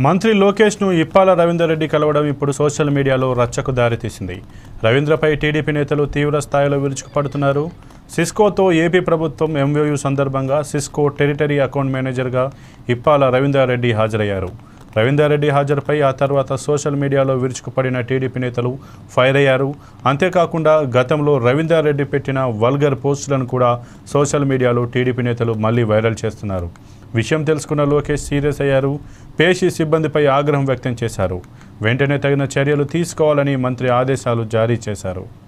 మంత్రి లోకేష్ను ఇప్పాల రవీందర్ రెడ్డి కలవడం ఇప్పుడు సోషల్ మీడియాలో రచ్చకు దారితీసింది. రవీంద్రపై టీడీపీ నేతలు తీవ్ర స్థాయిలో విరుచుకుపడుతున్నారు. సిస్కోతో ఏపీ ప్రభుత్వం ఎంఓయూ సందర్భంగా సిస్కో టెరిటరీ అకౌంట్ మేనేజర్గా ఇప్పాల రవీందర్ రెడ్డి హాజరయ్యారు. రెడ్డి హాజరుపై ఆ తర్వాత సోషల్ మీడియాలో విరుచుకుపడిన టీడీపీ నేతలు ఫైర్ అయ్యారు. అంతేకాకుండా గతంలో రవీందర్ రెడ్డి పెట్టిన వల్గర్ పోస్టులను కూడా సోషల్ మీడియాలో టీడీపీ నేతలు మళ్ళీ వైరల్ చేస్తున్నారు. విషయం తెలుసుకున్న లోకేష్ సీరియస్ అయ్యారు. పేషీ సిబ్బందిపై ఆగ్రహం వ్యక్తం చేశారు. వెంటనే తగిన చర్యలు తీసుకోవాలని మంత్రి ఆదేశాలు జారీ చేశారు.